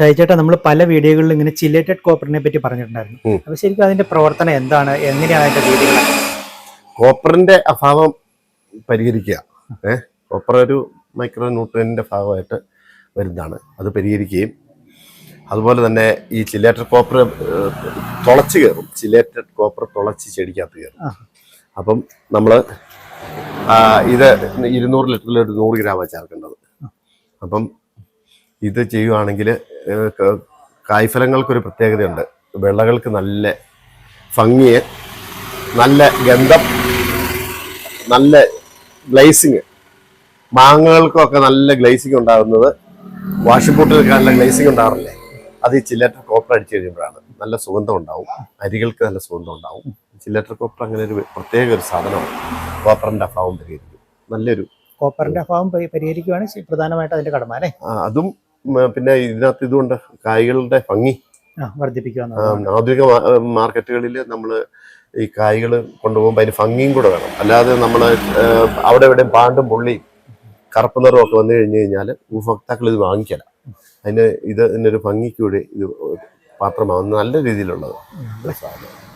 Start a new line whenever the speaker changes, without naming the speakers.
ഷൈചേട്ടാ നമ്മൾ പല വീഡിയോകളിലും ഇങ്ങനെ ചില്ലേറ്റഡ് കോപ്പറിനെ പറ്റി പറഞ്ഞിട്ടുണ്ടായിരുന്നു. അപ്പൊ ശരിക്കും അതിന്റെ പ്രവർത്തനം എന്താണ്? എങ്ങനെയാണ് അതിന്റെ രീതികൾ?
കോപ്പറിന്റെ അഭാവം പരിഹരിക്കുക. ഏഹ് കോപ്പർ ഒരു മൈക്രോ ന്യൂട്രിയന്റെ ഭാഗമായിട്ട് വരുന്നതാണ്. അത് പരിഹരിക്കുകയും അതുപോലെ തന്നെ ഈ ചില്ലേറ്റഡ് കോപ്പർ തുളച്ച് കയറും. ചില്ലേറ്റഡ് കോപ്പർ തുളച്ച് ചെടിക്കകത്ത് കയറും. അപ്പം നമ്മൾ ഇത് ഇരുന്നൂറ് ലിറ്ററിൽ ഒരു നൂറ് ഗ്രാമാണ് ചേർക്കേണ്ടത്. അപ്പം ഇത് ചെയ്യുവാണെങ്കിൽ കായ്ഫലങ്ങൾക്കൊരു പ്രത്യേകതയുണ്ട്. വിളകൾക്ക് നല്ല ഭംഗിയെ നല്ല ഗന്ധം നല്ല ഗ്ലേസിങ്. മാങ്ങകൾക്കൊക്കെ നല്ല ഗ്ലേസിങ് ഉണ്ടാകുന്നത്. വാഷിംഗ് നല്ല ഗ്ലേസിങ് ഉണ്ടാകാറില്ലേ? അത് ഈ ചില്ലറ്റർ കോപ്പർ അടിച്ചു കഴിയുമ്പോഴാണ്. നല്ല സുഗന്ധം ഉണ്ടാവും അരികൾക്ക് നല്ല സുഗന്ധം ഉണ്ടാവും ചില്ലറ്റർ കോപ്പർ അങ്ങനെ ഒരു പ്രത്യേക ഒരു സാധനമാണ്. കോപ്പറിന്റെ അഭാവം പരിഹരിക്കും. നല്ലൊരു
കോപ്പറിന്റെ അഭാവം പരി- പരിഹരിക്കുകയാണ് പ്രധാനമായിട്ട് അതിന്റെ കടമ അല്ലേ?
അതും പിന്നെ ഇതിനകത്ത് ഇതുകൊണ്ട് കായ്കളുടെ ഭംഗി
വർദ്ധിപ്പിക്കുക.
ആധുനിക മാർക്കറ്റുകളിൽ നമ്മൾ ഈ കായ്കൾ കൊണ്ടുപോകുമ്പോൾ അതിന് ഭംഗിയും കൂടെ വേണം അല്ലാതെ നമ്മൾ അവിടെ എവിടെയും പാണ്ടും പുള്ളിയും കറുപ്പ് നിറവും ഒക്കെ വന്നു കഴിഞ്ഞു കഴിഞ്ഞാൽ ഉപഭോക്താക്കൾ ഇത് വാങ്ങിക്കല അതിന് ഇത് ഇതിനൊരു ഭംഗിക്ക് കൂടി ഇത് പാത്രമാവുന്ന നല്ല രീതിയിലുള്ളത്. സാധനം